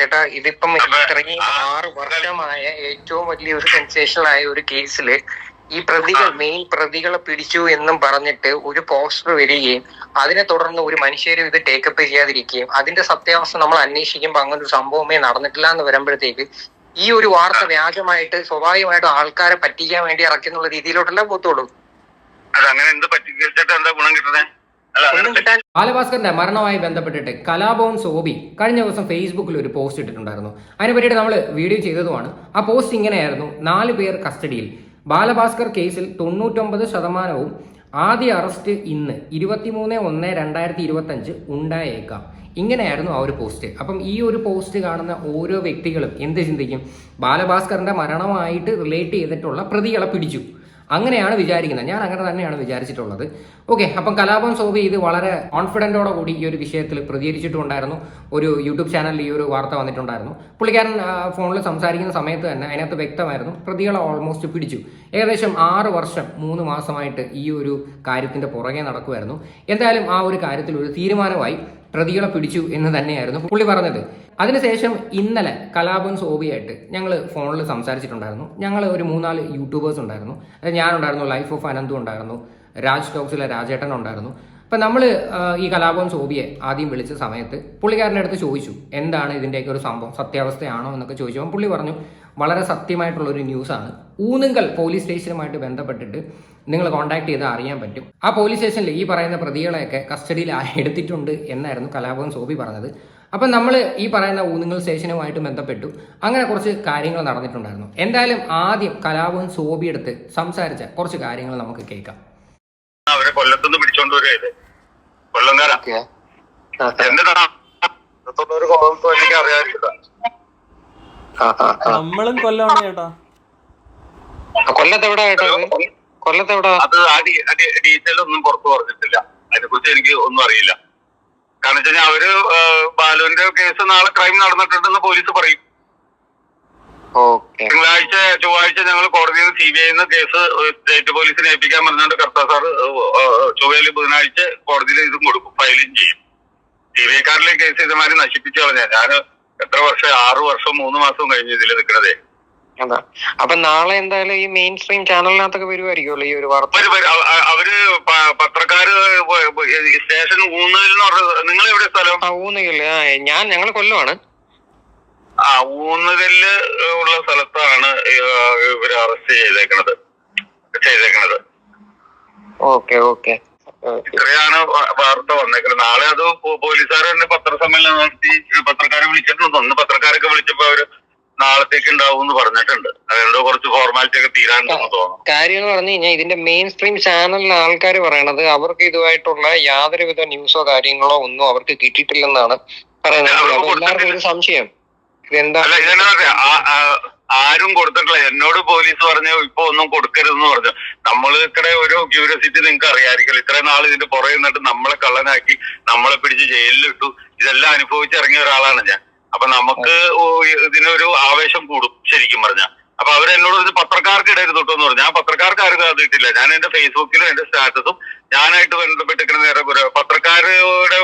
ചേട്ടാ ഇതിപ്പം ഇത്രയും ആറ് വർഷമായ ഏറ്റവും വലിയ ഒരു സെൻസേഷണൽ ആയ ഒരു കേസിൽ ഈ പ്രതികൾ മെയിൻ പ്രതികളെ പിടിച്ചു എന്നും പറഞ്ഞിട്ട് ഒരു പോസ്റ്റർ വരികയും അതിനെ തുടർന്ന് ഒരു മനുഷ്യരും ഇത് ടേക്കപ്പ് ചെയ്യാതിരിക്കുകയും അതിന്റെ സത്യാവസ്ഥ നമ്മൾ അന്വേഷിക്കുമ്പോൾ അങ്ങനെ ഒരു സംഭവമേ നടന്നിട്ടില്ല എന്ന് വരുമ്പോഴത്തേക്ക് ഈ ഒരു വാർത്ത വ്യാജമായിട്ട് സ്വാഭാവികമായിട്ടും ആൾക്കാരെ പറ്റിക്കാൻ വേണ്ടി ഇറക്കുന്നുള്ള രീതിയിലോട്ടല്ലേ പോത്തുള്ളൂ അത് അങ്ങനെ എന്ത് എന്താ ഗുണം കിട്ടുന്നത് ബാലഭാസ്കറിന്റെ മരണവുമായി ബന്ധപ്പെട്ടിട്ട് കലാഭവൻ സോബി കഴിഞ്ഞ ദിവസം ഫേസ്ബുക്കിൽ ഒരു പോസ്റ്റ് ഇട്ടിട്ടുണ്ടായിരുന്നു. അതിനെ പറ്റിയിട്ട് നമ്മൾ വീഡിയോ ചെയ്തതുമാണ്. ആ പോസ്റ്റ് ഇങ്ങനെയായിരുന്നു. നാല് പേർ കസ്റ്റഡിയിൽ. ബാലഭാസ്കർ കേസിൽ തൊണ്ണൂറ്റൊമ്പത് ശതമാനവും ആദ്യ അറസ്റ്റ് ഇന്ന് ഇരുപത്തിമൂന്ന് ഒന്ന് രണ്ടായിരത്തി ഇരുപത്തഞ്ച് ഉണ്ടായേക്കാം. ഇങ്ങനെയായിരുന്നു ആ ഒരു പോസ്റ്റ്. അപ്പം ഈ ഒരു പോസ്റ്റ് കാണുന്ന ഓരോ വ്യക്തികളും എന്ത് ചിന്തിക്കും? ബാലഭാസ്കറിന്റെ മരണമായിട്ട് റിലേറ്റ് ചെയ്തിട്ടുള്ള പ്രതികളെ പിടിച്ചു. അങ്ങനെയാണ് വിചാരിക്കുന്നത്. ഞാൻ അങ്ങനെ തന്നെയാണ് വിചാരിച്ചിട്ടുള്ളത്. ഓക്കെ അപ്പം കലാപം സോബി ഇത് വളരെ കോൺഫിഡന്റോടെ കൂടി ഈ ഒരു വിഷയത്തിൽ പ്രതികരിച്ചിട്ടുണ്ടായിരുന്നു. ഒരു യൂട്യൂബ് ചാനലിൽ ഈ ഒരു വാർത്ത വന്നിട്ടുണ്ടായിരുന്നു. പുള്ളിക്കാരൻ ഫോണിൽ സംസാരിക്കുന്ന സമയത്ത് തന്നെ അതിനകത്ത് വ്യക്തമായിരുന്നു പ്രതികളെ ഓൾമോസ്റ്റ് പിടിച്ചു. ഏകദേശം ആറ് വർഷം മൂന്ന് മാസമായിട്ട് ഈ ഒരു കാര്യത്തിന്റെ പുറകെ നടക്കുമായിരുന്നു എന്തായാലും ആ ഒരു കാര്യത്തിൽ ഒരു തീരുമാനമായി. പ്രതികളെ പിടിച്ചു എന്ന് തന്നെയായിരുന്നു പുള്ളി പറഞ്ഞത്. അതിനുശേഷം ഇന്നലെ കലാപം സോബിയായിട്ട് ഞങ്ങൾ ഫോണിൽ സംസാരിച്ചിട്ടുണ്ടായിരുന്നു. ഞങ്ങൾ ഒരു മൂന്നാൽ യൂട്യൂബേഴ്സ് ഉണ്ടായിരുന്നു. അത് ഞാനുണ്ടായിരുന്നു ലൈഫ് ഓഫ് അനന്തു ഉണ്ടായിരുന്നു രാജ് ടോക്സിലെ രാജേട്ടൻ ഉണ്ടായിരുന്നു. അപ്പം നമ്മൾ ഈ കലാപം സോബിയെ ആദ്യം വിളിച്ച സമയത്ത് പുള്ളിക്കാരന്റെ അടുത്ത് ചോദിച്ചു എന്താണ് ഇതിന്റെയൊക്കെ ഒരു സംഭവം? സത്യാവസ്ഥയാണോ? എന്നൊക്കെ ചോദിച്ചു. അപ്പം പുള്ളി പറഞ്ഞു വളരെ സത്യമായിട്ടുള്ള ഒരു ന്യൂസാണ്. ഊന്നുങ്കൽ പോലീസ് സ്റ്റേഷനുമായിട്ട് ബന്ധപ്പെട്ടിട്ട് നിങ്ങൾ കോൺടാക്ട് ചെയ്താൽ അറിയാൻ പറ്റും. ആ പോലീസ് സ്റ്റേഷനിൽ ഈ പറയുന്ന പ്രതികളെയൊക്കെ കസ്റ്റഡിയിൽ എടുത്തിട്ടുണ്ട് എന്നായിരുന്നു കലാഭവൻ സോബി പറഞ്ഞത്. അപ്പം നമ്മൾ ഈ പറയുന്ന ഊന്നുങ്കൽ സ്റ്റേഷനുമായിട്ട് ബന്ധപ്പെട്ടു. അങ്ങനെ കുറച്ച് കാര്യങ്ങൾ നടന്നിട്ടുണ്ടായിരുന്നു. എന്തായാലും ആദ്യം കലാഭവൻ സോബി എടുത്ത് സംസാരിച്ച കുറച്ച് കാര്യങ്ങൾ നമുക്ക് കേൾക്കാം. അവരെ കൊല്ലത്തുനിന്ന് പിടിച്ചോണ്ട് വരികയല്ലേ കൊല്ലംകാരാ? അറിയാറില്ല ആ. നമ്മളും കൊല്ലമാണ് ചേട്ടാ. കൊല്ലത്ത് എവിടെ? കൊല്ലത്ത് എവിടെ? അത് ഡീറ്റെയിൽ ഒന്നും പുറത്തു പറഞ്ഞിട്ടില്ല. അതിനെ കുറിച്ച് എനിക്ക് ഒന്നും അറിയില്ല. കാരണം വെച്ചാൽ അവർ ബാലുവിന്റെ കേസ് നാളെ ക്രൈം നടന്നിട്ടുണ്ടെന്ന് പോലീസ് പറയും. ഓക്കെ. തിങ്കളാഴ്ച ചൊവ്വാഴ്ച ഞങ്ങൾ കോടതിയിൽ നിന്ന് C B I case state പോലീസിനെ ഏൽപ്പിക്കാൻ പറഞ്ഞുകൊണ്ട് കർത്താ സാർ ചൊവ്വയിൽ ബുധനാഴ്ച കോടതിയിൽ ഇതും കൊടുക്കും ഫയലും ചെയ്യും. സി ബി ഐക്കാരിലെ കേസ് ഇതുമാതിരി നശിപ്പിച്ചു കളഞ്ഞ. ഞാൻ എത്ര വർഷം? ആറു വർഷം മൂന്ന് മാസം കഴിഞ്ഞ് ഇതിൽ നിൽക്കണതേ അതാ. അപ്പൊ നാളെ എന്തായാലും ഈ മെയിൻ സ്ട്രീം ചാനലിനകത്തൊക്കെ വരുമായിരിക്കുമല്ലോ ഈ ഒരു വാർത്ത? അവർ പത്രക്കാര് സ്റ്റേഷൻ ഊന്നതിൽ നിങ്ങൾ എവിടെ സ്ഥലം? ആ ഊന്നുകില്ല. ആ, ഞാൻ ഞങ്ങൾ കൊല്ലമാണ് ആ ഊന്നുകല്ല് ഉള്ള സ്ഥലത്താണ് ഇവർ അറസ്റ്റ് ചെയ്തേക്കണത്. ചെയ്തേക്കണത്. Okay okay. ഇത്രയാണ് വാർത്ത വന്നേക്കുന്നത് നാളെ അത് പോലീസുകാർ തന്നെ പത്രസമ്മേളനം നടത്തി പത്രക്കാരെ വിളിച്ചിട്ടുണ്ട് ഒന്ന് പത്രക്കാരൊക്കെ വിളിച്ചപ്പോ അവർ നാളത്തേക്ക് ഉണ്ടാവും എന്ന് പറഞ്ഞിട്ടുണ്ട്. അതുകൊണ്ട് കുറച്ച് ഫോർമാലിറ്റി ഒക്കെ തീരാൻ തോന്നുന്നു. കാര്യം എന്ന് പറഞ്ഞു കഴിഞ്ഞാൽ ഇതിന്റെ മെയിൻ സ്ട്രീം ചാനലിലെ ആൾക്കാർ പറയണത് അവർക്ക് ഇതുമായിട്ടുള്ള യാതൊരുവിധ ന്യൂസോ കാര്യങ്ങളോ ഒന്നും അവർക്ക് കിട്ടിയിട്ടില്ലെന്നാണ് പറയുന്നത്. എല്ലാവർക്കും ഒരു സംശയം. ഇതെന്താ? ആരും കൊടുത്തിട്ടില്ല. എന്നോട് പോലീസ് പറഞ്ഞു ഇപ്പൊ ഒന്നും കൊടുക്കരുതെന്ന് പറഞ്ഞു. നമ്മൾ ഇക്കടെ ഒരു ക്യൂരിയോസിറ്റി നിങ്ങൾക്ക് അറിയാമായിരിക്കും ഇത്രയും നാൾ ഇതിന്റെ പുറകെ നിന്നിട്ട് നമ്മളെ കള്ളനാക്കി നമ്മളെ പിടിച്ച് ജയിലിലിട്ടു. ഇതെല്ലാം അനുഭവിച്ചിറങ്ങിയ ഒരാളാണ് ഞാൻ. അപ്പൊ നമുക്ക് ഇതിനൊരു ആവേശം കൂടും ശരിക്കും പറഞ്ഞ. അപ്പൊ അവരെന്നോട് ഇത് പത്രക്കാർക്ക് ഇടരുത് എന്ന് പറഞ്ഞു. ഞാൻ പത്രക്കാർക്ക് ആരും അത് ഇട്ടില്ല. ഞാൻ എന്റെ ഫേസ്ബുക്കിലും എന്റെ സ്റ്റാറ്റസും ഞാനായിട്ട് ബന്ധപ്പെട്ടിരിക്കുന്ന നേരെ ഒരു പത്രക്കാരുടെ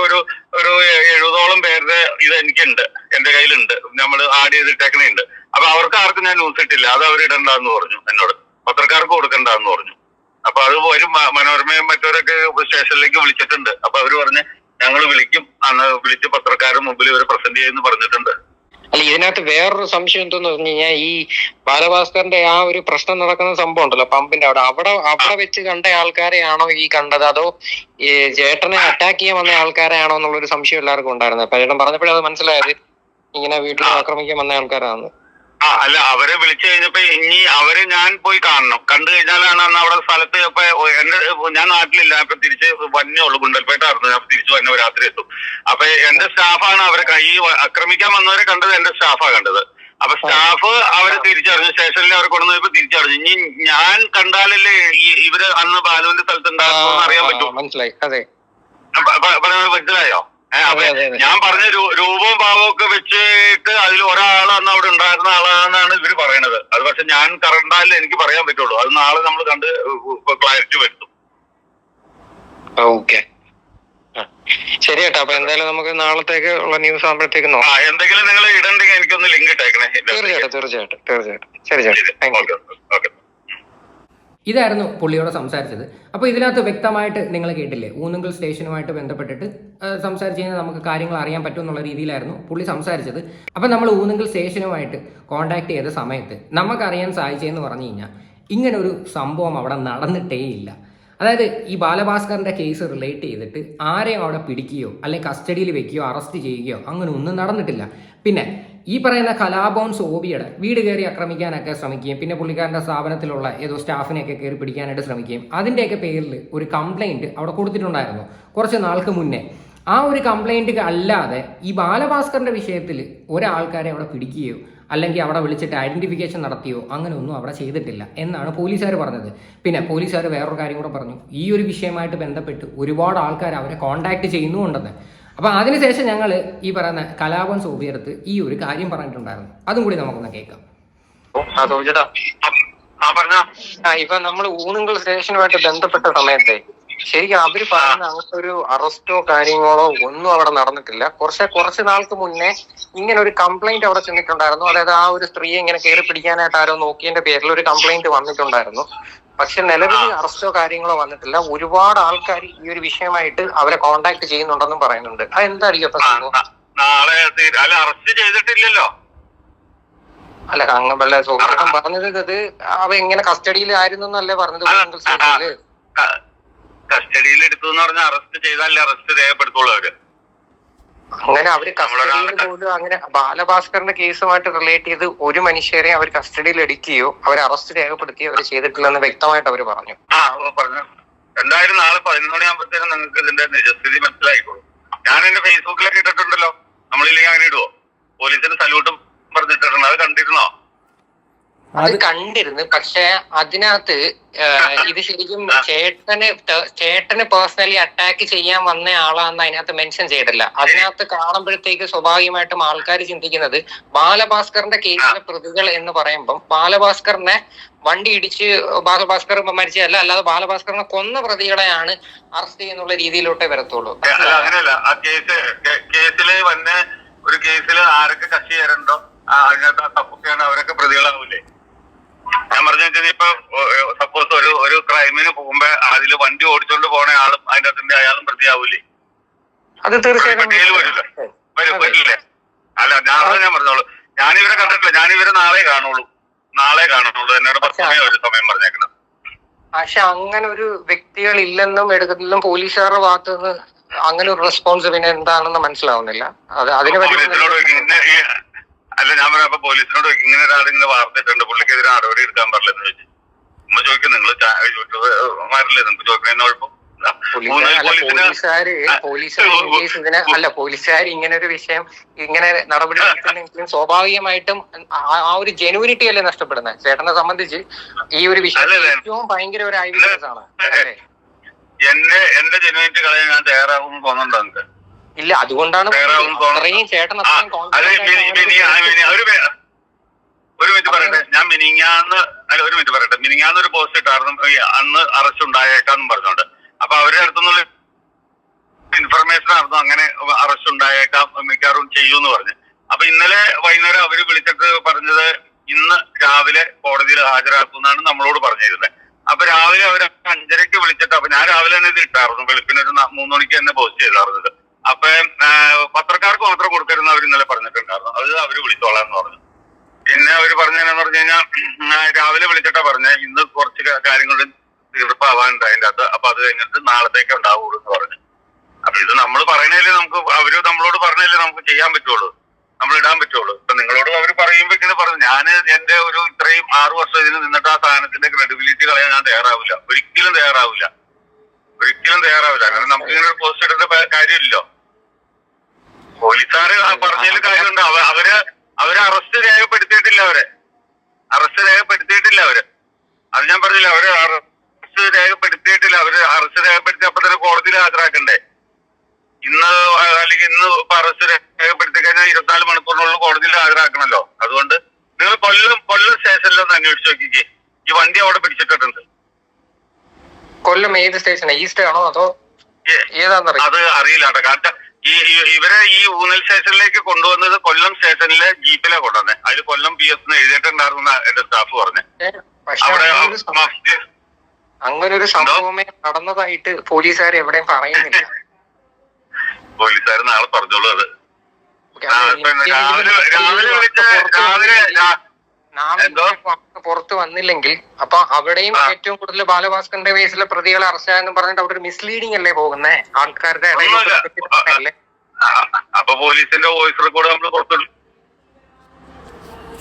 ഒരു ഒരു എഴുപതോളം പേരുടെ ഇത് എനിക്കുണ്ട്. എന്റെ കയ്യിലുണ്ട്. നമ്മൾ ആഡ് ചെയ്തിട്ടേക്കണുണ്ട് അപ്പൊ അവർക്ക് ആർക്കും ഞാൻ ന്യൂസ് ഇട്ടില്ല. അത് അവർ ഇടണ്ടെന്ന് പറഞ്ഞു എന്നോട്. പത്രക്കാർക്ക് കൊടുക്കണ്ടെന്ന് പറഞ്ഞു. അപ്പൊ അത് വരും മനോരമയും മറ്റവരൊക്കെ സ്റ്റേഷനിലേക്ക് വിളിച്ചിട്ടുണ്ട്. അപ്പൊ അവർ പറഞ്ഞ് ഞങ്ങൾ വിളിക്കും. അന്ന് വിളിച്ച് പത്രക്കാരുടെ മുമ്പിൽ ഇവർ പ്രസന്റ് ചെയ്യുമെന്ന് പറഞ്ഞിട്ടുണ്ട്. അല്ല ഇതിനകത്ത് വേറൊരു സംശയം എന്തെന്ന് പറഞ്ഞു കഴിഞ്ഞാൽ ഈ ബാലഭാസ്കറിന്റെ ആ ഒരു പ്രശ്നം നടക്കുന്ന സംഭവം ഉണ്ടല്ലോ പമ്പിന്റെ അവിടെ. അവിടെ അവിടെ വെച്ച് കണ്ട ആൾക്കാരെയാണോ ഈ കണ്ടത്? അതോ ഈ ചേട്ടനെ അറ്റാക്ക് ചെയ്യാൻ വന്ന ആൾക്കാരെയാണോ എന്നുള്ളൊരു സംശയം എല്ലാവർക്കും ഉണ്ടായിരുന്നത്? ചേട്ടൻ പറഞ്ഞപ്പോഴേ അത് മനസ്സിലായത് ഇങ്ങനെ വീട്ടിൽ ആക്രമിക്കാൻ വന്ന ആൾക്കാരാണ് ആ അല്ല അവരെ വിളിച്ചു കഴിഞ്ഞപ്പോ ഇനി അവരെ ഞാൻ പോയി കാണണം. കണ്ടു കഴിഞ്ഞാലാണ് അന്ന് അവിടെ സ്ഥലത്ത് ഇപ്പൊ എന്റെ ഞാൻ നാട്ടിലില്ല അപ്പൊ തിരിച്ച് വന്നേ ഉള്ളൂ. ഗുണ്ടൽപേട്ടായിരുന്നു ഞാൻ തിരിച്ചു വന്ന രാത്രി എത്തും. അപ്പൊ എന്റെ സ്റ്റാഫാണ് അവരെ കൈ ആക്രമിക്കാൻ വന്നവരെ കണ്ടത് എന്റെ സ്റ്റാഫാ കണ്ടത്. അപ്പൊ സ്റ്റാഫ് അവരെ തിരിച്ചറിഞ്ഞു സ്റ്റേഷനിൽ അവരെ കൊണ്ടുവന്നപ്പോ തിരിച്ചറിഞ്ഞു. ഇനി ഞാൻ കണ്ടാലല്ലേ ഈ ഇവർ അന്ന് ബാലുവിന്റെ സ്ഥലത്ത് ഉണ്ടാകുമെന്ന് അറിയാൻ പറ്റും. മനസ്സിലായി. അതെ. മനസ്സിലായോ? ഞാൻ പറഞ്ഞ രൂപവും ഭാവവും ഒക്കെ വെച്ചിട്ട് അതിൽ ഒരാൾ അന്ന് അവിടെ ഉണ്ടായിരുന്ന ആളാണെന്നാണ് ഇവർ പറയണത്. അത് പക്ഷെ ഞാൻ കറണ്ടാൽ എനിക്ക് പറയാൻ പറ്റുള്ളൂ. അത് നാളെ നമ്മൾ കണ്ട് ക്ലാരിറ്റി വരുത്തും. ഓക്കെ. ശരി ചേട്ടാ അപ്പൊ എന്തായാലും നമുക്ക് നാളത്തേക്ക് ഉള്ള ന്യൂസ് ആകുമ്പോഴത്തേക്ക് നോക്കാം. എന്തെങ്കിലും നിങ്ങൾ ഇടണ്ടെങ്കിൽ എനിക്കൊന്ന് ലിങ്ക് ഇട്ടേക്കണേ. തീർച്ചയായിട്ടും തീർച്ചയായിട്ടും തീർച്ചയായിട്ടും. ശരി ചേട്ടാ. Thank you okay okay. ഇതായിരുന്നു പുള്ളിയോട് സംസാരിച്ചത്. അപ്പോൾ ഇതിനകത്ത് വ്യക്തമായിട്ട് നിങ്ങൾ കേട്ടില്ലേ? ഊന്നുങ്കൽ സ്റ്റേഷനുമായിട്ട് ബന്ധപ്പെട്ടിട്ട് സംസാരിച്ച് കഴിഞ്ഞാൽ നമുക്ക് കാര്യങ്ങൾ അറിയാൻ പറ്റും എന്നുള്ള രീതിയിലായിരുന്നു പുള്ളി സംസാരിച്ചത്. അപ്പോൾ നമ്മൾ ഊന്നുങ്കൽ സ്റ്റേഷനുമായിട്ട് കോൺടാക്ട് ചെയ്ത സമയത്ത് നമുക്കറിയാൻ സാധിച്ചതെന്ന് പറഞ്ഞു കഴിഞ്ഞാൽ ഇങ്ങനെ ഒരു സംഭവം അവിടെ നടന്നിട്ടേ ഇല്ല അതായത് ഈ ബാലഭാസ്കറിന്റെ കേസ് റിലേറ്റ് ചെയ്തിട്ട് ആരെയും അവിടെ പിടിക്കുകയോ അല്ലെങ്കിൽ കസ്റ്റഡിയിൽ വെക്കുകയോ അറസ്റ്റ് ചെയ്യുകയോ അങ്ങനെ ഒന്നും നടന്നിട്ടില്ല. പിന്നെ ഈ പറയുന്ന കലാബോൺസ് ഓബിയുടെ വീട് കയറി ആക്രമിക്കാനൊക്കെ ശ്രമിക്കുകയും പിന്നെ പുള്ളിക്കാരന്റെ സ്ഥാപനത്തിലുള്ള ഏതോ സ്റ്റാഫിനെയൊക്കെ കയറി പിടിക്കാനായിട്ട് ശ്രമിക്കുകയും അതിന്റെയൊക്കെ പേരിൽ ഒരു കംപ്ലൈന്റ് അവിടെ കൊടുത്തിട്ടുണ്ടായിരുന്നു കുറച്ച് നാൾക്ക് മുന്നേ. ആ ഒരു കംപ്ലൈന്റ് അല്ലാതെ ഈ ബാലഭാസ്കറിന്റെ വിഷയത്തിൽ ഒരാൾക്കാരെ അവിടെ പിടിക്കുകയോ അല്ലെങ്കിൽ അവിടെ വിളിച്ചിട്ട് ഐഡന്റിഫിക്കേഷൻ നടത്തിയോ അങ്ങനെ ഒന്നും അവിടെ ചെയ്തിട്ടില്ല എന്നാണ് പോലീസുകാർ പറഞ്ഞത്. പിന്നെ പോലീസുകാർ വേറൊരു കാര്യം കൂടെ പറഞ്ഞു. ഈ ഒരു വിഷയമായിട്ട് ബന്ധപ്പെട്ട് ഒരുപാട് ആൾക്കാർ അവരെ കോൺടാക്ട് ചെയ്യുന്നുണ്ടെന്ന് അപ്പൊ അതിനുശേഷം ഞങ്ങൾ ഈ പറയുന്ന കലാപം സൂപിയെടുത്ത് ഈ ഒരു കാര്യം പറഞ്ഞിട്ടുണ്ടായിരുന്നു. അതും കൂടി നമുക്കൊന്ന് കേൾക്കാം. ഇപ്പൊ നമ്മൾ ഊണുങ്കൾ സ്റ്റേഷനുമായിട്ട് ബന്ധപ്പെട്ട സമയത്തെ ശരിക്കും അവർ പറയുന്ന അങ്ങനത്തെ ഒരു അറസ്റ്റോ കാര്യങ്ങളോ ഒന്നും അവിടെ നടന്നിട്ടില്ല. കുറച്ച് കുറച്ച് നാൾക്ക് മുന്നേ ഇങ്ങനെ ഒരു കംപ്ലൈന്റ് അവിടെ ചെന്നിട്ടുണ്ടായിരുന്നു. അതായത് ആ ഒരു സ്ത്രീയെ ഇങ്ങനെ കയറി പിടിക്കാനായിട്ട് ആരോ നോക്കിയതിന്റെ പേരിൽ ഒരു കംപ്ലൈന്റ് വന്നിട്ടുണ്ടായിരുന്നു. പക്ഷെ നിലവിൽ അറസ്റ്റോ കാര്യങ്ങളോ വന്നിട്ടില്ല. ഒരുപാട് ആൾക്കാർ ഈ ഒരു വിഷയമായിട്ട് അവരെ കോണ്ടാക്ട് ചെയ്യുന്നുണ്ടെന്നും പറയുന്നുണ്ട്. അത് എന്തായിരിക്കും അപ്പൊ സംഭവം? നാളെ അല്ല അറസ്റ്റ് ചെയ്തിട്ടില്ലല്ലോ. അല്ല അങ്ങനല്ല സുഹൃത്തം പറഞ്ഞത് ഇത് അവ എങ്ങനെ കസ്റ്റഡിയിലായിരുന്നു എന്നല്ലേ പറഞ്ഞത് കസ്റ്റഡിയിൽ എടുത്തു എന്ന് പറഞ്ഞാൽ അറസ്റ്റ് ചെയ്താലേ അറസ്റ്റ് രേഖപ്പെടുത്തുള്ളൂ അവർ. അങ്ങനെ അവർ കസ്റ്റഡിയിൽ പോലും അങ്ങനെ ബാലഭാസ്കറിന്റെ കേസുമായിട്ട് റിലേറ്റ് ചെയ്ത് ഒരു മനുഷ്യരെ അവർ കസ്റ്റഡിയിൽ എടുക്കുകയോ അവരെ അറസ്റ്റ് രേഖപ്പെടുത്തുകയോ അവർ ചെയ്തിട്ടില്ലെന്ന് വ്യക്തമായിട്ട് അവർ പറഞ്ഞു. പറഞ്ഞു. എന്തായാലും നാളെ പതിനൊന്ന് മണിയാകുമ്പോഴത്തേനും നിങ്ങൾക്ക് ഇതിന്റെ നിജസ്ഥിതി മനസ്സിലായിക്കോളും. ഞാൻ എന്റെ ഫേസ്ബുക്കിലൊക്കെ ഇട്ടിട്ടുണ്ടല്ലോ. നമ്മളില്ലെങ്കിൽ അങ്ങനെ ഇടുവോ? പോലീസിന് സല്യൂട്ടും പറഞ്ഞിട്ടുണ്ട് അത് കണ്ടിരുന്നോ? അത് കണ്ടിരുന്നു. പക്ഷെ അതിനകത്ത് ഇത് ശരിക്കും ചേട്ടന് ചേട്ടന് പേഴ്സണലി അറ്റാക്ക് ചെയ്യാൻ വന്ന ആളാന്ന് അതിനകത്ത് മെൻഷൻ ചെയ്തില്ല അതിനകത്ത് കാണുമ്പോഴത്തേക്ക് സ്വാഭാവികമായിട്ടും ആൾക്കാർ ചിന്തിക്കുന്നത് ബാലഭാസ്കറിന്റെ കേസിലെ പ്രതികൾ എന്ന് പറയുമ്പം ബാലഭാസ്കറിനെ വണ്ടി ഇടിച്ച് ബാലഭാസ്കർ മരിച്ചതല്ല അല്ലാതെ ബാലഭാസ്കറിനെ കൊന്ന പ്രതികളെയാണ് അറസ്റ്റ് ചെയ്യുന്നുള്ള രീതിയിലോട്ടേ വരത്തുള്ളൂ. അങ്ങനെയല്ല. ആ കേസ് കേസിൽ വന്ന ഒരു കേസിൽ ആരൊക്കെ കക്ഷി ചേരണ്ടോ? അതിനകത്ത് തപ്പൊക്കെയാണ് അവരൊക്കെ പ്രതികളാവൂലേ? ഞാൻ പറഞ്ഞു വെച്ചാൽ ഇപ്പൊ സപ്പോസ് ഒരു ഒരു ക്രൈമിന് പോകുമ്പോ അതിൽ വണ്ടി ഓടിച്ചോണ്ട് പോണ ആളും അതിന്റെ അകത്തിന്റെ അയാളും പ്രതിയാവൂലേ? അത് തീർച്ചയായിട്ടും വരില്ല. വരും വരില്ലേ. അല്ല ഞാൻ ഞാൻ പറഞ്ഞോളൂ. ഞാനിവരെ കണ്ടിട്ടില്ല. ഞാനിവരെ നാളെ കാണുള്ളൂ. നാളെ കാണുള്ളൂ. എന്നോട് പത്ത് മണി ഒരു സമയം പറഞ്ഞേക്കണം പക്ഷെ അങ്ങനെ ഒരു വ്യക്തികൾ ഇല്ലെന്നും എടുക്കുന്നില്ലെന്നും പോലീസുകാരുടെ ഭാഗത്ത് നിന്ന് അങ്ങനെ ഒരു റെസ്പോൺസ് പിന്നെ എന്താണെന്ന് മനസ്സിലാവുന്നില്ല. അത് അതിന് പറ്റി അല്ല ഞാൻ പറയാം അപ്പൊ പോലീസിനോട് ഇങ്ങനെ ഒരാൾ ഇങ്ങനെ വാർത്തിട്ടുണ്ട് പുള്ളിക്കെതിരെ നടപടി എടുക്കാൻ പാടില്ലെന്ന് ചോദിച്ചു. ഉമ്മ ചോദിക്കും നിങ്ങൾ മാറില്ലേ നിങ്ങൾക്ക് ചോദിക്കുന്നതിന് കുഴപ്പം? പോലീസുകാര് പോലീസുകാര് അല്ല പോലീസുകാർ ഇങ്ങനെ ഒരു വിഷയം ഇങ്ങനെ നടപടി എടുക്കുന്നെങ്കിലും സ്വാഭാവികമായിട്ടും ആ- ഒരു ജെനുവിനിറ്റി അല്ലേ നഷ്ടപ്പെടുന്നത്? ചേട്ടനെ സംബന്ധിച്ച് ഈ ഒരു വിഷയം. ഏറ്റവും ഭയങ്കര ഒരു ഐവിഡൻസ് ആണ് എന്റെ എന്റെ ജെനുവിനിറ്റി കളയാൻ ഞാൻ തയ്യാറാവും തോന്നുന്നുണ്ടോ നിങ്ങൾക്ക്? ഇല്ല അതുകൊണ്ടാണ് അത്രയും ചേട്ടൻ ഒരു മിനിറ്റ് പറയട്ടെ. ഞാൻ മിനിങ്ങാന്ന് അല്ല ഒരു മിനിറ്റ് പറയട്ടെ. മിനിങ്ങാന്ന് ഒരു പോസ്റ്റ് ഇട്ടായിരുന്നു അന്ന് അറസ്റ്റ് ഉണ്ടായേക്കാന്നും പറഞ്ഞോണ്ട്. അപ്പൊ അവരുടെ അടുത്തുനിന്നുള്ള ഇൻഫർമേഷൻ ആയിരുന്നു അങ്ങനെ അറസ്റ്റ് ഉണ്ടായേക്കാം മിക്കവാറും ചെയ്യൂന്ന് പറഞ്ഞു. അപ്പൊ ഇന്നലെ വൈകുന്നേരം അവർ വിളിച്ചിട്ട് പറഞ്ഞത് ഇന്ന് രാവിലെ കോടതിയിൽ ഹാജരാക്കുമെന്നാണ് നമ്മളോട് പറഞ്ഞിരുന്നത്. അപ്പൊ രാവിലെ അവർ അഞ്ചരക്ക് വിളിച്ചിട്ട് അപ്പൊ ഞാൻ രാവിലെ തന്നെ ഇത് ഇട്ടായിരുന്നു. വെളുപ്പിനൊരു മൂന്ന് മണിക്ക് തന്നെ പോസ്റ്റ് ചെയ്തായിരുന്നത് അപ്പൊ പത്രക്കാർക്ക് മാത്രം കൊടുക്കരുന്ന് അവർ ഇന്നലെ പറഞ്ഞിട്ടുണ്ടായിരുന്നു. അത് അവർ വിളിച്ചോളാം എന്ന് പറഞ്ഞു. പിന്നെ അവർ പറഞ്ഞതെന്ന് പറഞ്ഞു കഴിഞ്ഞാൽ രാവിലെ വിളിച്ചിട്ടാ പറഞ്ഞ ഇന്ന് കുറച്ച് കാര്യങ്ങൾ തീർപ്പാവാനുണ്ട് അതിന്റെ അകത്ത്. അപ്പൊ അത് കഴിഞ്ഞിട്ട് നാളത്തേക്ക് ഉണ്ടാവുള്ളൂ എന്ന് പറഞ്ഞു. അപ്പൊ ഇത് നമ്മൾ പറയണേലേ നമുക്ക് അവർ നമ്മളോട് പറഞ്ഞേലേ നമുക്ക് ചെയ്യാൻ പറ്റുള്ളൂ. നമ്മൾ ഇടാൻ പറ്റുള്ളൂ. ഇപ്പൊ നിങ്ങളോട് അവർ പറയുമ്പോ ഇങ്ങനെ പറഞ്ഞു ഞാൻ എന്റെ ഒരു ഇത്രയും ആറു വർഷം ഇതിന് നിന്നിട്ട് ആ സാധനത്തിന്റെ ക്രെഡിബിലിറ്റി കളയാൻ ഞാൻ തയ്യാറാവില്ല. ഒരിക്കലും തയ്യാറാവില്ല. ഒരിക്കലും തയ്യാറാവില്ല. കാരണം നമുക്ക് ഇങ്ങനെ ഒരു പോസ്റ്റ് ഇടേണ്ട കാര്യമില്ലല്ലോ. പോലീസുകാര് പറഞ്ഞതിൽ കാര്യമുണ്ട്. അവ- അവർ അവരെ അറസ്റ്റ് രേഖപ്പെടുത്തിയിട്ടില്ല അവരെ. അറസ്റ്റ് രേഖപ്പെടുത്തിയിട്ടില്ല അവർ. അത് ഞാൻ പറഞ്ഞില്ല അവർ അറസ്റ്റ് രേഖപ്പെടുത്തിയിട്ടില്ല. അവർ അറസ്റ്റ് രേഖപ്പെടുത്തി അപ്പൊ തന്നെ കോടതിയിൽ ഹാജരാക്കണ്ടേ? ഇന്ന് അല്ലെങ്കിൽ ഇന്ന് അറസ്റ്റ് രേഖപ്പെടുത്തി കഴിഞ്ഞാൽ ഇരുപത്തിനാല് മണിക്കൂറിനുള്ളിൽ കോടതിയിൽ ഹാജരാക്കണമല്ലോ അതുകൊണ്ട് നിങ്ങൾ കൊല്ലം കൊല്ലം സ്റ്റേഷനിലൊന്ന് അന്വേഷിച്ച് നോക്കിക്കേ. ഈ വണ്ടി അവിടെ പിടിച്ചിട്ടിട്ടുണ്ട്. കൊല്ലം ഏത് സ്റ്റേഷൻ ഈസ്റ്റ് ആണോ അതോ ഏതാണെന്നറിയാം അത് അറിയില്ല കേട്ടോ. കാരണം ഈ ഇവരെ ഈ ഊന്നൽ സ്റ്റേഷനിലേക്ക് കൊണ്ടുവന്നത് കൊല്ലം സ്റ്റേഷനിലെ ജീപ്പിലെ കൊണ്ടുവന്നെ. അതിൽ കൊല്ലം പി എസ് എഴുതിയിട്ടുണ്ടായിരുന്നു എന്റെ സ്റ്റാഫ് പറഞ്ഞു. അങ്ങനെ അവിടെ മഫ്തി അങ്ങനൊരു സംഭവമേ നടന്നതായിട്ട് പോലീസുകാർ എവിടെയും പറയുന്നില്ല. പോലീസുകാർ നാളെ പറഞ്ഞോളൂ അത്. രാവിലെ രാവിലെ വിളിച്ച രാവിലെ നാളെ? പുറത്ത് വന്നില്ലെങ്കിൽ അപ്പൊ അവിടെയും ഏറ്റവും കൂടുതൽ ബാലഭാസ്കറിന്റെ കേസിലെ പ്രതികളെ അറസ്റ്റ് ആയെന്ന് പറഞ്ഞിട്ട് അവിടെ ഒരു മിസ്ലീഡിംഗ് അല്ലേ പോകുന്നേ? ആൾക്കാരുടെ ഇടയിൽ? അപ്പൊ പോലീസിന്റെ വോയിസ് റെക്കോർഡ് നമ്മൾ പുറത്തിടും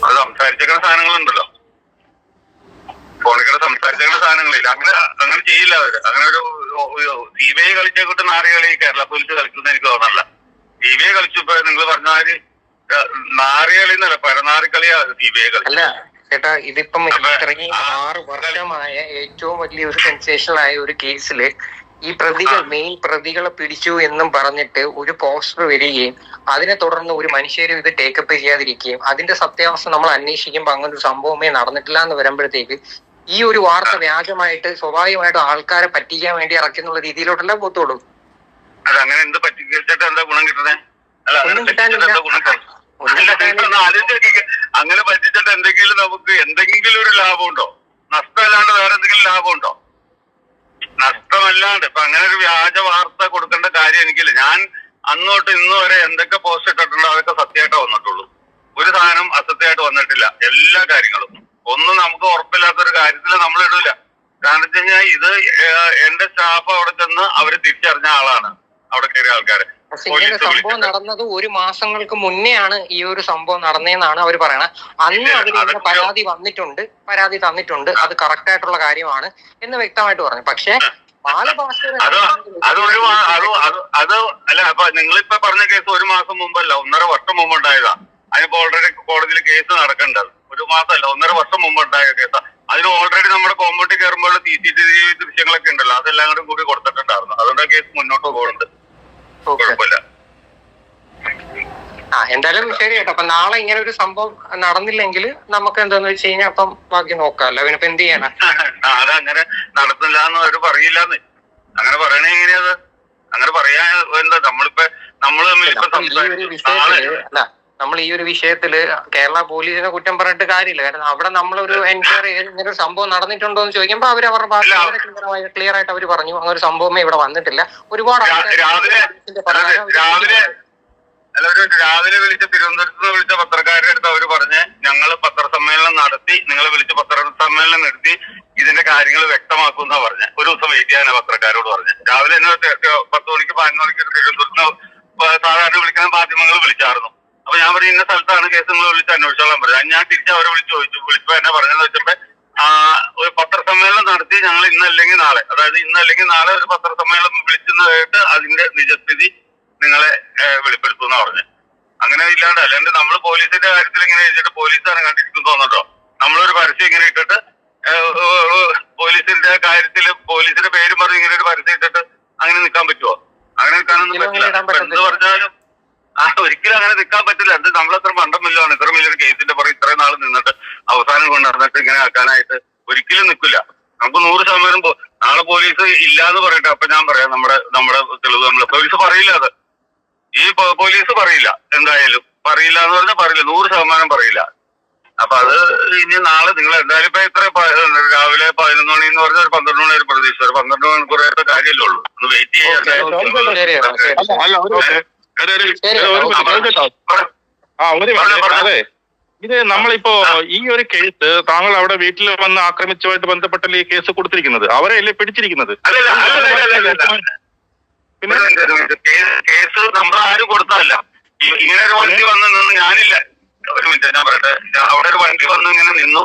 അത് സംസാരിച്ചേക്കുന്ന സാധനങ്ങളുണ്ടല്ലോ. ഫോണിൽ കൂടെ സംസാരിച്ചേക്കുന്ന സാധനങ്ങളില്ല. അങ്ങനെ അങ്ങനെ ചെയ്യില്ല അവർ. അങ്ങനെ ഒരു സി ബി ഐ കളിച്ചേക്കിട്ട് നാറി കളി കേരള പോലീസ് കളിക്കുന്ന എനിക്ക് തോന്നല്ല സി ബി ഐ കളിച്ചപ്പോ നിങ്ങൾ പറഞ്ഞ മാതിരി നാറി കളി എന്നല്ല പരനാറി സി ബി ഐ കളി അല്ല ചേട്ടാ ഇതിപ്പം ഇത്രയും ആറ് വർഷമായ ഏറ്റവും വലിയ ഒരു സെൻസേഷണൽ ആയ ഒരു കേസിൽ ഈ പ്രതികൾ മെയിൻ പ്രതികളെ പിടിച്ചു എന്നും പറഞ്ഞിട്ട് ഒരു പോസ്റ്റർ വരികയും അതിനെ തുടർന്ന് ഒരു മനുഷ്യരും ഇത് ടേക്കപ്പ് ചെയ്യാതിരിക്കുകയും അതിന്റെ സത്യാവസ്ഥ നമ്മൾ അന്വേഷിക്കുമ്പോൾ അങ്ങനെ ഒരു സംഭവമേ നടന്നിട്ടില്ല എന്ന് വരുമ്പോഴത്തേക്ക് ഈ ഒരു വാർത്ത വ്യാജമായിട്ട് സ്വാഭാവികമായിട്ടും ആൾക്കാരെ പറ്റിക്കാൻ വേണ്ടി ഇറക്കുന്നുള്ള രീതിയിലോട്ടല്ല പോത്തോളൂ. അത് അങ്ങനെ എന്ത് പറ്റിച്ചിട്ട് എന്താ ഗുണം കിട്ടണേ അല്ല ഗുണം? കിട്ടാനില്ല. അങ്ങനെ പറ്റിച്ചിട്ട് എന്തെങ്കിലും നമുക്ക് എന്തെങ്കിലും ഒരു ലാഭം ലാഭമുണ്ടോ? നഷ്ടമല്ലാണ്ട് വേറെ എന്തെങ്കിലും ലാഭം ഉണ്ടോ നഷ്ടമല്ലാണ്ട്. ഇപ്പൊ അങ്ങനെ ഒരു വ്യാജ വാർത്ത കൊടുക്കേണ്ട കാര്യം എനിക്കില്ല. ഞാൻ അന്നോട്ട് ഇന്ന് വരെ എന്തൊക്കെ പോസ്റ്റ് ഇട്ടിട്ടുണ്ടോ അതൊക്കെ സത്യമായിട്ടേ വന്നിട്ടുള്ളൂ. ഒരു സാധനം അസത്യമായിട്ട് വന്നിട്ടില്ല. എല്ലാ കാര്യങ്ങളും. ഒന്നും നമുക്ക് ഉറപ്പില്ലാത്തൊരു കാര്യത്തിൽ നമ്മൾ ഇടില്ല കാരണം വെച്ച് കഴിഞ്ഞാൽ ഇത് എന്റെ സ്റ്റാഫ് അവിടെ ചെന്ന് അവർ തിരിച്ചറിഞ്ഞ ആളാണ് അവിടെ കയറിയ ആൾക്കാര്. പക്ഷെ ഇങ്ങനെ സംഭവം നടന്നത് ഒരു മാസങ്ങൾക്ക് മുന്നെയാണ് ഈ ഒരു സംഭവം നടന്നതെന്നാണ് അവർ പറയുന്നത് അന്ന് അവർ ഇങ്ങനെ പരാതി വന്നിട്ടുണ്ട് പരാതി തന്നിട്ടുണ്ട്. അത് കറക്റ്റ് ആയിട്ടുള്ള കാര്യമാണ് എന്ന് വ്യക്തമായിട്ട് പറഞ്ഞു. പക്ഷേ അത് അല്ല അപ്പൊ നിങ്ങളിപ്പോ പറഞ്ഞ കേസ് ഒരു മാസം മുമ്പല്ല ഒന്നര വർഷം മുമ്പ് ഉണ്ടായതാ അതിനിപ്പോ ഓൾറെഡി കോടതിയിൽ കേസ് നടക്കേണ്ടത്. ഒരു മാസമല്ല ഒന്നര വർഷം മുമ്പ് ഉണ്ടായ കേസാ. അതിന് ഓൾറെഡി നമ്മുടെ കോമ്പൗണ്ടിൽ കയറുമ്പോൾ സി സി ടി വി ദൃശ്യങ്ങളൊക്കെ ഉണ്ടല്ലോ അതെല്ലാം കൂടി കൂടി കൊടുത്തിട്ടുണ്ടായിരുന്നു. അതുകൊണ്ട് കേസ് മുന്നോട്ട് പോകുന്നുണ്ട്. കുഴപ്പമില്ല. ആ എന്തായാലും ശരി കേട്ടോ. അപ്പൊ നാളെ ഇങ്ങനെ ഒരു സംഭവം നടന്നില്ലെങ്കിൽ നമുക്ക് എന്താന്ന് വെച്ച് കഴിഞ്ഞാൽ അപ്പം ബാക്കി നോക്കാമല്ലോ. പിന്നെ എന്ത് ചെയ്യാനാ? ആ, അതങ്ങനെ നടത്തില്ല എന്ന് അവർ പറയില്ലാന്ന്. അങ്ങനെ പറയണേ എങ്ങനെയത് അങ്ങനെ പറയാ എന്താ? നമ്മളിപ്പോ നമ്മൾ തമ്മിൽ ഇപ്പൊ സംസാരിച്ചു. നമ്മൾ ഈ ഒരു വിഷയത്തിൽ കേരള പോലീസിനെ കുറ്റം പറഞ്ഞിട്ട് കാര്യമില്ല. കാരണം അവിടെ നമ്മളൊരു എൻക്വയറി ഇങ്ങനൊരു ഇങ്ങനെ ഒരു സംഭവം നടന്നിട്ടുണ്ടോ എന്ന് ചോദിക്കുമ്പോൾ അവർ അവരുടെ ഭാഗത്ത് ക്ലിയർ ആയിട്ട് അവർ പറഞ്ഞു. അങ്ങനെ ഒരു സംഭവമേ ഇവിടെ വന്നിട്ടില്ല. ഒരുപാട് രാവിലെ വിളിച്ച തിരുവനന്തപുരത്ത് വിളിച്ച പത്രക്കാരുടെ അടുത്ത് അവർ പറഞ്ഞ് ഞങ്ങൾ പത്രസമ്മേളനം നടത്തി നിങ്ങളെ വിളിച്ച പത്രസമ്മേളനം നടത്തി ഇതിന്റെ കാര്യങ്ങൾ വ്യക്തമാക്കും എന്നാ പറഞ്ഞ. ഒരു ദിവസം വെയിറ്റ് ചെയ്യാനാ പത്രക്കാരോട് പറഞ്ഞ്. രാവിലെ എന്നെ പത്ത് മണിക്ക് പതിനൊന്ന് മണിക്ക് തിരുവനന്തപുരത്ത് സാധാരണ വിളിക്കുന്ന മാധ്യമങ്ങൾ വിളിച്ചായിരുന്നു. അപ്പൊ ഞാൻ പറഞ്ഞു ഇന്ന സ്ഥലത്താണ് കേസ് നിങ്ങൾ വിളിച്ച് അന്വേഷിച്ചോളാൻ പറഞ്ഞു ഞാൻ തിരിച്ച് അവരെ വിളിച്ച് ചോദിച്ചു. വിളിച്ചപ്പോ എന്നെ പറഞ്ഞെന്ന് വെച്ചപ്പോ ആ ഒരു പത്രസമ്മേളനം നടത്തി ഞങ്ങൾ ഇന്നല്ലെങ്കിൽ നാളെ. അതായത് ഇന്നല്ലെങ്കിൽ നാളെ ഒരു പത്രസമ്മേളനം വിളിച്ചെന്ന് അതിന്റെ നിജസ്ഥിതി നിങ്ങളെ വെളിപ്പെടുത്തുന്ന പറഞ്ഞു അങ്ങനെ ഇല്ലാണ്ട് അല്ലാണ്ട് നമ്മൾ പോലീസിന്റെ കാര്യത്തിൽ ഇങ്ങനെ എഴുതിയിട്ട് പോലീസാണ് കണ്ടിരിക്കുന്നു തോന്നുന്നുണ്ടോ? നമ്മളൊരു പരസ്യം ഇങ്ങനെ ഇട്ടിട്ട് പോലീസിന്റെ കാര്യത്തിൽ പോലീസിന്റെ പേര് പറഞ്ഞ് ഇങ്ങനെ ഒരു പരസ്യം ഇട്ടിട്ട് അങ്ങനെ നിൽക്കാൻ പറ്റുമോ അങ്ങനെ നിൽക്കാനൊന്നും പറ്റില്ല. എന്ത് പറഞ്ഞാലും ആ ഒരിക്കലും അങ്ങനെ നിൽക്കാൻ പറ്റില്ല. എന്ത് നമ്മളത്ര മണ്ടമില്ലാണ് ഇത്ര വലിയൊരു കേസിന്റെ പുറകെ ഇത്രയും നാൾ നിന്നിട്ട് അവസാനം കൊണ്ട് നടന്നിട്ട് ഇങ്ങനെ ആക്കാനായിട്ട് ഒരിക്കലും നിൽക്കില്ല. നമുക്ക് നൂറ് ശതമാനം നാളെ പോലീസ് ഇല്ലാന്ന് പറയട്ടെ. അപ്പൊ ഞാൻ പറയാം നമ്മുടെ നമ്മുടെ തെളിവ് നമ്മൾ പോലീസ് പറയില്ല അത്. ഈ പോലീസ് പറയില്ല. എന്തായാലും പറയില്ല എന്ന് പറഞ്ഞാൽ പറയില്ല. നൂറ് ശതമാനം പറയില്ല. അപ്പൊ അത് ഇനി നാളെ നിങ്ങൾ എന്തായാലും ഇപ്പൊ ഇത്ര രാവിലെ പതിനൊന്ന് മണി എന്ന് പറഞ്ഞാൽ ഒരു പന്ത്രണ്ട് മണി ഒരു പ്രതീക്ഷ ഒരു പന്ത്രണ്ട് മണിക്കൂറായിട്ട് കാര്യമല്ലേ ഉള്ളൂ. ഒന്ന് വെയിറ്റ് ഓക്കേ, ആ ഒരു. അതെ. ഇത് നമ്മളിപ്പോ ഈ ഒരു കേസ് താങ്കൾ അവിടെ വീട്ടിൽ വന്ന് ആക്രമിച്ചുമായിട്ട് ബന്ധപ്പെട്ടല്ലേ ഈ കേസ് കൊടുത്തിരിക്കുന്നത്? അവരെയല്ലേ പിടിച്ചിരിക്കുന്നത്. പിന്നെ? കേസ് നമ്മൾ ആരും കൊടുത്തതല്ല ഇങ്ങനെ ഒരു വണ്ടി വന്ന് നിന്ന് ഞാനില്ല. ഒരു മിനിറ്റ് ഞാൻ പറയട്ടെ. അവിടെ ഒരു വണ്ടി വന്ന് ഇങ്ങനെ നിന്നു.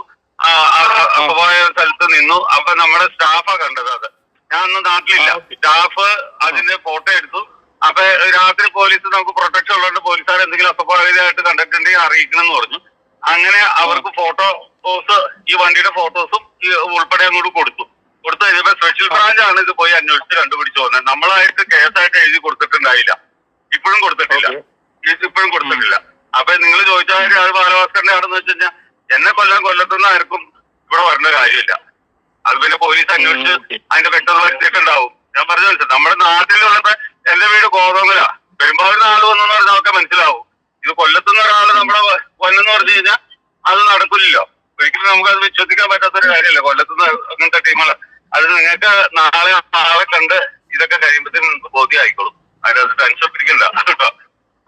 പോയ സ്ഥലത്ത് നിന്നു. അപ്പൊ നമ്മുടെ സ്റ്റാഫാ കണ്ടത് അത്. ഞാൻ അന്ന് നാട്ടിലില്ല. സ്റ്റാഫ് അതിന്റെ ഫോട്ടോ എടുത്തു. അപ്പൊ രാത്രി പോലീസ് നമുക്ക് പ്രൊട്ടക്ഷൻ ഉള്ളതുകൊണ്ട് പോലീസുകാർ എന്തെങ്കിലും അസ്വാഭാവികമായിട്ട് കണ്ടിട്ടുണ്ടെങ്കിൽ അറിയിക്കണം എന്ന് പറഞ്ഞു. അങ്ങനെ അവർക്ക് ഫോട്ടോസ് ഈ വണ്ടിയുടെ ഫോട്ടോസും ഉൾപ്പെടെ അങ്ങോട്ട് കൊടുത്തു. കൊടുത്തു കഴിഞ്ഞപ്പോ സ്പെഷ്യൽ ബ്രാഞ്ചാണ് ഇത് പോയി അന്വേഷിച്ച് കണ്ടുപിടിച്ചു വന്നത്. നമ്മളായിട്ട് കേസായിട്ട് എഴുതി കൊടുത്തിട്ടുണ്ടായില്ല. ഇപ്പോഴും കൊടുത്തിട്ടില്ല. ഇപ്പോഴും കൊടുത്തിട്ടില്ല. അപ്പൊ നിങ്ങൾ ചോദിച്ചാൽ അത് ബാലഭാസ്കറിന്റെ ആണെന്ന് വെച്ച് കഴിഞ്ഞാൽ എന്നെ കൊല്ലം കൊല്ലത്തുനിന്ന് ആർക്കും ഇവിടെ വരേണ്ട കാര്യമില്ല. അത് പിന്നെ പോലീസ് അന്വേഷിച്ച് അതിന്റെ വ്യക്തത വരുത്തിയിട്ടുണ്ടാവും ഞാൻ പറഞ്ഞു നമ്മുടെ നാട്ടിലുള്ളത് എന്റെ വീട് കോതോങ്ങല പെരുമ്പാവൂരിൽ ആൾ വന്നു പറഞ്ഞാൽ നമുക്ക് മനസ്സിലാവും. ഇത് കൊല്ലത്തുനിന്ന് ഒരാൾ നമ്മളെ വന്നെന്ന് പറഞ്ഞു കഴിഞ്ഞാൽ അത് നടക്കില്ലല്ലോ. ഒരിക്കലും നമുക്ക് അത് വിശ്വസിക്കാൻ പറ്റാത്തൊരു കാര്യമല്ല കൊല്ലത്തുനിന്ന് അങ്ങനത്തെ ടീമുകൾ അത് നിങ്ങൾക്ക് നാളെ നാളെ കണ്ട് ഇതൊക്കെ കഴിയുമ്പോഴത്തേനും നിങ്ങൾക്ക് ബോധ്യമായിക്കോളും അതിനകത്ത് ടെൻഷൻ പിടിക്കണ്ട കേട്ടോ.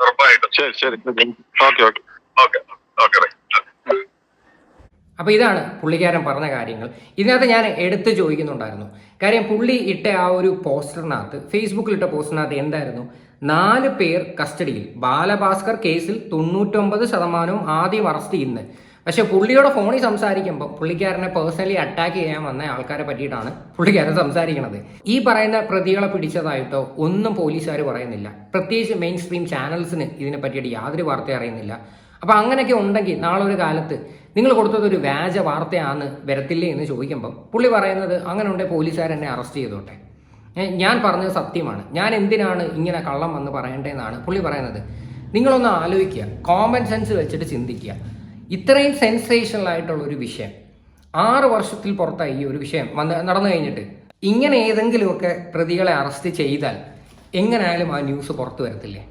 ഉറപ്പായിട്ടും. ശരി ശരി. Okay okay. Okay okay bye. അപ്പോൾ ഇതാണ് പുള്ളിക്കാരൻ പറഞ്ഞ കാര്യങ്ങൾ. ഇതിനകത്ത് ഞാൻ എടുത്ത് ചോദിക്കുന്നുണ്ടായിരുന്നു. കാര്യം പുള്ളി ഇട്ട ആ ഒരു പോസ്റ്ററിനകത്ത് ഫേസ്ബുക്കിൽ ഇട്ട പോസ്റ്ററിനകത്ത് എന്തായിരുന്നു? നാല് പേർ കസ്റ്റഡിയിൽ. ബാലഭാസ്കർ കേസിൽ തൊണ്ണൂറ്റൊമ്പത് ശതമാനവും ആദ്യം അറസ്റ്റ് ചെയ്യുന്നത് പക്ഷെ പുള്ളിയുടെ ഫോണിൽ സംസാരിക്കുമ്പോൾ പുള്ളിക്കാരനെ പേഴ്സണലി അറ്റാക്ക് ചെയ്യാൻ വന്ന ആൾക്കാരെ പറ്റിയിട്ടാണ് പുള്ളിക്കാരൻ സംസാരിക്കുന്നത് ഈ പറയുന്ന പ്രതികളെ പിടിച്ചതായിട്ടോ ഒന്നും പോലീസുകാർ പറയുന്നില്ല. പ്രത്യേകിച്ച് മെയിൻ സ്ട്രീം ചാനൽസിന് ഇതിനെ പറ്റിയിട്ട് യാതൊരു വാർത്ത അറിയുന്നില്ല. അപ്പൊ അങ്ങനെയൊക്കെ ഉണ്ടെങ്കിൽ നാളെ ഒരു കാലത്ത് നിങ്ങൾ കൊടുത്തത് ഒരു വ്യാജ വാർത്തയാണ് വരത്തില്ലേ എന്ന് ചോദിക്കുമ്പം പുള്ളി പറയുന്നത് അങ്ങനെ ഉണ്ടെങ്കിൽ പോലീസുകാർ എന്നെ അറസ്റ്റ് ചെയ്തോട്ടെ. ഞാൻ പറഞ്ഞത് സത്യമാണ്. ഞാൻ എന്തിനാണ് ഇങ്ങനെ കള്ളം വന്ന് പറയേണ്ടതെന്നാണ് പുള്ളി പറയുന്നത്. നിങ്ങളൊന്ന് ആലോചിക്കുക. കോമൺ സെൻസ് വെച്ചിട്ട് ചിന്തിക്കുക. ഇത്രയും സെൻസേഷണൽ ആയിട്ടുള്ള ഒരു വിഷയം ആറ് വർഷത്തിൽ പുറത്തായി ഈ ഒരു വിഷയം വന്ന് നടന്നു കഴിഞ്ഞിട്ട്. ഇങ്ങനെ ഏതെങ്കിലുമൊക്കെ പ്രതികളെ അറസ്റ്റ് ചെയ്താൽ എങ്ങനെയായാലും ആ ന്യൂസ് പുറത്തു വരത്തില്ലേ?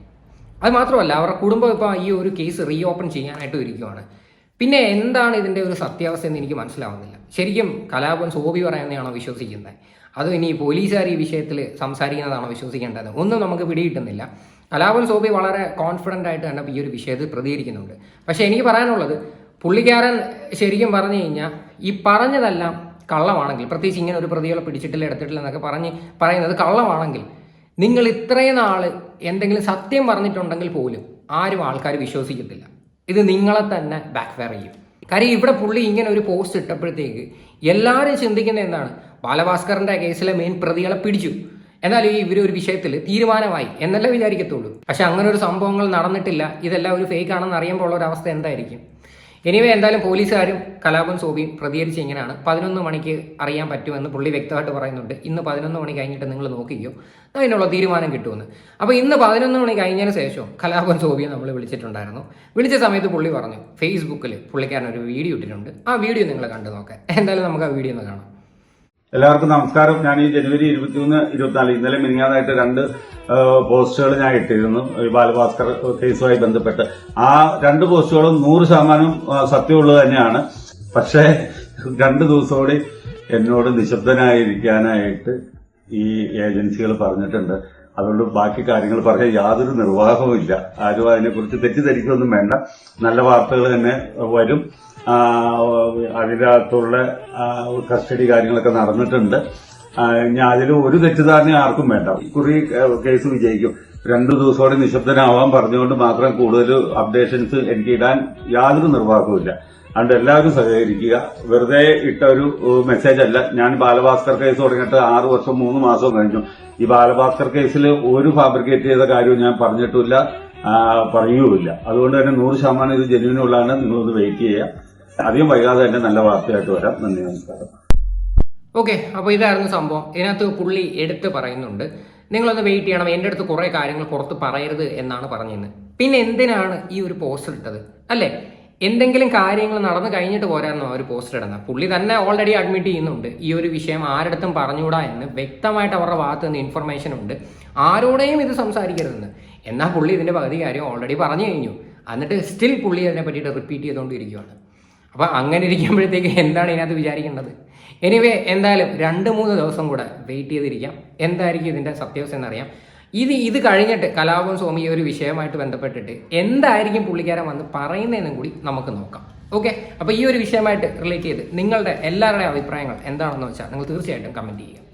അത് മാത്രമല്ല അവരുടെ കുടുംബം ഇപ്പോൾ ഈ ഒരു കേസ് റീ ഓപ്പൺ ചെയ്യാനായിട്ട് ഇരിക്കുവാണ് പിന്നെ എന്താണ് ഇതിന്റെ ഒരു സത്യാവസ്ഥ എന്ന് എനിക്ക് മനസ്സിലാവുന്നില്ല. ശരിക്കും കലാപം സോബി പറയുന്നതാണോ വിശ്വസിക്കുന്നത്? അതോ ഇനി പോലീസുകാർ ഈ വിഷയത്തിൽ സംസാരിക്കുന്നതാണോ വിശ്വസിക്കേണ്ടത്? ഒന്നും നമുക്ക് പിടികിട്ടുന്നില്ല. കലാപൻ സോബി വളരെ കോൺഫിഡന്റ് ആയിട്ട് തന്നെ ഈ ഒരു വിഷയത്തിൽ പ്രതികരിക്കുന്നുണ്ട്. പക്ഷേ എനിക്ക് പറയാനുള്ളത് പുള്ളിക്കാരൻ ശരിക്കും പറഞ്ഞു കഴിഞ്ഞാൽ ഈ പറഞ്ഞതെല്ലാം കള്ളമാണെങ്കിൽ പ്രത്യേകിച്ച് ഇങ്ങനെ ഒരു പ്രതികളെ പിടിച്ചിട്ടില്ല എടുത്തിട്ടില്ല എന്നൊക്കെ പറഞ്ഞ് പറയുന്നത് കള്ളമാണെങ്കിൽ നിങ്ങൾ ഇത്രയും നാൾ എന്തെങ്കിലും സത്യം പറഞ്ഞിട്ടുണ്ടെങ്കിൽ പോലും ആരും ആൾക്കാർ വിശ്വസിക്കത്തില്ല. ഇത് നിങ്ങളെ തന്നെ ബാക്ക്ഫയർ ചെയ്യും. കാര്യം ഇവിടെ പുള്ളി ഇങ്ങനെ ഒരു പോസ്റ്റ് ഇട്ടപ്പോഴത്തേക്ക് എല്ലാവരും ചിന്തിക്കുന്നത് എന്താണ്? ബാലഭാസ്കറിന്റെ കേസിലെ മെയിൻ പ്രതികളെ പിടിച്ചു. എന്നാൽ ഈ ഇവർ ഒരു വിഷയത്തിൽ തീരുമാനമായി എന്നല്ലേ വിചാരിക്കത്തുള്ളൂ. പക്ഷെ അങ്ങനെ ഒരു സംഭവങ്ങൾ നടന്നിട്ടില്ല. ഇതെല്ലാം ഒരു ഫേക്ക് ആണെന്ന് അറിയുമ്പോൾ ഉള്ള ഒരു അവസ്ഥ എന്തായിരിക്കും? എനിവേ എന്തായാലും പോലീസുകാരും കലാപം സോബിയും പ്രതികരിച്ച് ഇങ്ങനെയാണ്. പതിനൊന്ന് മണിക്ക് അറിയാൻ പറ്റുമെന്ന് പുള്ളി വ്യക്തമായിട്ട് പറയുന്നുണ്ട്. ഇന്ന് പതിനൊന്ന് മണി കഴിഞ്ഞിട്ട് നിങ്ങൾ നോക്കിക്കോ. അതിനുള്ള തീരുമാനം കിട്ടുമെന്ന്. അപ്പോൾ ഇന്ന് പതിനൊന്ന് മണി കഴിഞ്ഞതിന് ശേഷം കലാപം സോബിയെ നമ്മൾ വിളിച്ചിട്ടുണ്ടായിരുന്നു. വിളിച്ച സമയത്ത് പുള്ളി പറഞ്ഞു ഫേസ്ബുക്കിൽ പുള്ളിക്കാരൻ ഒരു വീഡിയോ ഇട്ടിട്ടുണ്ട്. ആ വീഡിയോ നിങ്ങൾ കണ്ടു നോക്കാം. എന്തായാലും നമുക്ക് ആ വീഡിയോ ഒന്ന് കാണാം. എല്ലാവർക്കും നമസ്കാരം. ഞാൻ ഈ ജനുവരി ഇരുപത്തിമൂന്ന് ഇരുപത്തിനാല് ഇന്നലെ മിനിങ്ങാതായിട്ട് രണ്ട് പോസ്റ്റുകൾ ഞാൻ ഇട്ടിരുന്നു. ബാലഭാസ്കർ കേസുമായി ബന്ധപ്പെട്ട്. ആ രണ്ട് പോസ്റ്റുകളും നൂറ് ശതമാനം സത്യമുള്ളത് തന്നെയാണ്. പക്ഷേ രണ്ട് ദിവസം കൂടി എന്നോട് നിശബ്ദനായിരിക്കാനായിട്ട് ഈ ഏജൻസികൾ പറഞ്ഞിട്ടുണ്ട്. അതുകൊണ്ട് ബാക്കി കാര്യങ്ങൾ പറയാൻ യാതൊരു നിർവാഹവും ഇല്ല ആരും അതിനെക്കുറിച്ച് തെറ്റിദ്ധരിക്കുകയൊന്നും വേണ്ട. നല്ല വാർത്തകൾ തന്നെ വരും. അതിനകത്തുള്ള കസ്റ്റഡി കാര്യങ്ങളൊക്കെ നടന്നിട്ടുണ്ട്. ഞാൻ അതിൽ ഒരു തെറ്റിദ്ധാരണ ആർക്കും വേണ്ട. കുറി കേസ് വിജയിക്കും. രണ്ടു ദിവസത്തോടെ നിശബ്ദനാവാൻ പറഞ്ഞുകൊണ്ട് മാത്രം കൂടുതൽ അപ്ഡേഷൻസ് എനിക്ക് ഇടാൻ യാതൊരു നിർവാഹവുമില്ല അതുകൊണ്ട് എല്ലാവരും സഹകരിക്കുക. വെറുതെ ഇട്ട ഒരു മെസ്സേജ് അല്ല. ഞാൻ ബാലഭാസ്കർ കേസ് തുടങ്ങിയിട്ട് ആറ് വർഷം മൂന്ന് മാസവും കഴിഞ്ഞു. ഈ ബാലഭാസ്കർ കേസിൽ ഒരു ഫാബ്രിക്കേറ്റ് ചെയ്ത കാര്യവും ഞാൻ പറഞ്ഞിട്ടില്ല പറയുകയുമില്ല. അതുകൊണ്ട് തന്നെ നൂറ് ശതമാനം ഇത് ജനുവിനുള്ളതാണ് നിങ്ങളൊന്ന് വെയിറ്റ് ചെയ്യുക. അധികം വൈകാതെ തന്നെ നല്ല വാർത്തയായിട്ട് വരാം. നന്ദി നമസ്കാരം. ഓക്കെ അപ്പോൾ ഇതായിരുന്നു സംഭവം. ഇതിനകത്ത് പുള്ളി എടുത്ത് പറയുന്നുണ്ട്. നിങ്ങളൊന്ന് വെയിറ്റ് ചെയ്യണം. എന്റെ അടുത്ത് കുറേ കാര്യങ്ങൾ പുറത്ത് പറയരുത് എന്നാണ് പറഞ്ഞിരുന്നത്. പിന്നെ എന്തിനാണ് ഈ ഒരു പോസ്റ്റർ ഇട്ടത്? അല്ലേ? എന്തെങ്കിലും കാര്യങ്ങൾ നടന്നു കഴിഞ്ഞിട്ട് പോരായിരുന്നു ആ ഒരു പോസ്റ്റർ ഇടുന്നത്? പുള്ളി തന്നെ ഓൾറെഡി അഡ്മിറ്റ് ചെയ്യുന്നുണ്ട്. ഈ ഒരു വിഷയം ആരടുത്തും പറഞ്ഞുകൂടാ എന്ന്. വ്യക്തമായിട്ട് അവരുടെ ഭാഗത്ത് നിന്ന് ഇൻഫർമേഷൻ ഉണ്ട്. ആരോടെയും ഇത് സംസാരിക്കരുതെന്ന്. എന്നാൽ പുള്ളി ഇതിന്റെ പകുതി കാര്യം ഓൾറെഡി പറഞ്ഞു കഴിഞ്ഞു. എന്നിട്ട് സ്റ്റിൽ പുള്ളി അതിനെ പറ്റിയിട്ട് റിപ്പീറ്റ് ചെയ്തുകൊണ്ടിരിക്കുകയാണ്. അപ്പം അങ്ങനെ ഇരിക്കുമ്പോഴത്തേക്ക് എന്താണ് ഇതിനകത്ത് വിചാരിക്കേണ്ടത്? എനിവേ എന്തായാലും രണ്ട് മൂന്ന് ദിവസം കൂടെ വെയിറ്റ് ചെയ്തിരിക്കാം. എന്തായിരിക്കും ഇതിന്റെ സത്യാവസ്ഥ എന്നറിയാം. ഇത് ഇത് കഴിഞ്ഞിട്ട് കലാപം സ്വാമി ഒരു വിഷയമായിട്ട് ബന്ധപ്പെട്ടിട്ട് എന്തായിരിക്കും പുള്ളിക്കാരൻ വന്ന് പറയുന്നതെന്നും കൂടി നമുക്ക് നോക്കാം. ഓക്കെ അപ്പോൾ ഈ ഒരു വിഷയമായിട്ട് റിലേറ്റ് ചെയ്ത് നിങ്ങളുടെ എല്ലാവരുടെയും അഭിപ്രായങ്ങൾ എന്താണെന്ന് വെച്ചാൽ നിങ്ങൾ തീർച്ചയായിട്ടും കമന്റ് ചെയ്യുക.